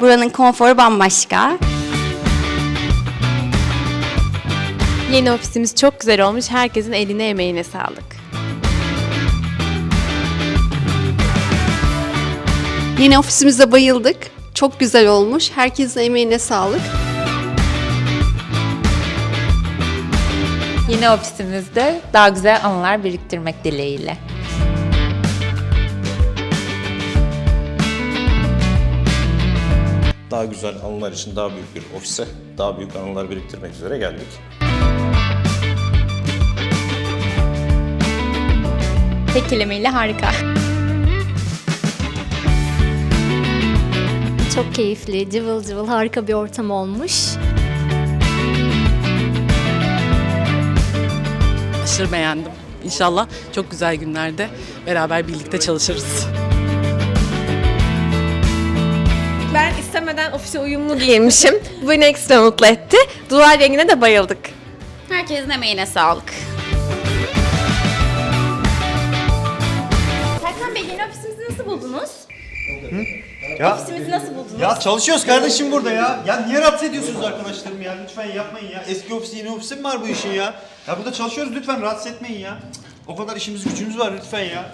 Buranın konforu bambaşka. Yeni ofisimiz çok güzel olmuş. Herkesin eline emeğine sağlık. Yeni ofisimize bayıldık. Çok güzel olmuş. Herkesin emeğine sağlık. Yeni ofisimizde daha güzel anılar biriktirmek dileğiyle. Daha güzel anılar için daha büyük bir ofise, daha büyük anılar biriktirmek üzere geldik. Tek kelimeyle harika. Çok keyifli, cıvıl cıvıl harika bir ortam olmuş. Aşırı beğendim. İnşallah çok güzel günlerde beraber birlikte çalışırız. İstemeden ofise uyumlu giyinmişim. Bu beni ekstra mutlu etti. Duvar rengine de bayıldık. Herkesin emeğine sağlık. Serkan Bey yeni ofisimizi nasıl buldunuz? Ya, Ofisimizi nasıl buldunuz? ya çalışıyoruz kardeşim burada ya. Ya niye rahatsız ediyorsunuz arkadaşlarım ya? Lütfen yapmayın ya. Eski ofis yeni ofisi mi var bu işin ya? Ya burada çalışıyoruz lütfen rahatsız etmeyin ya. Cık, O kadar işimiz gücümüz var lütfen ya.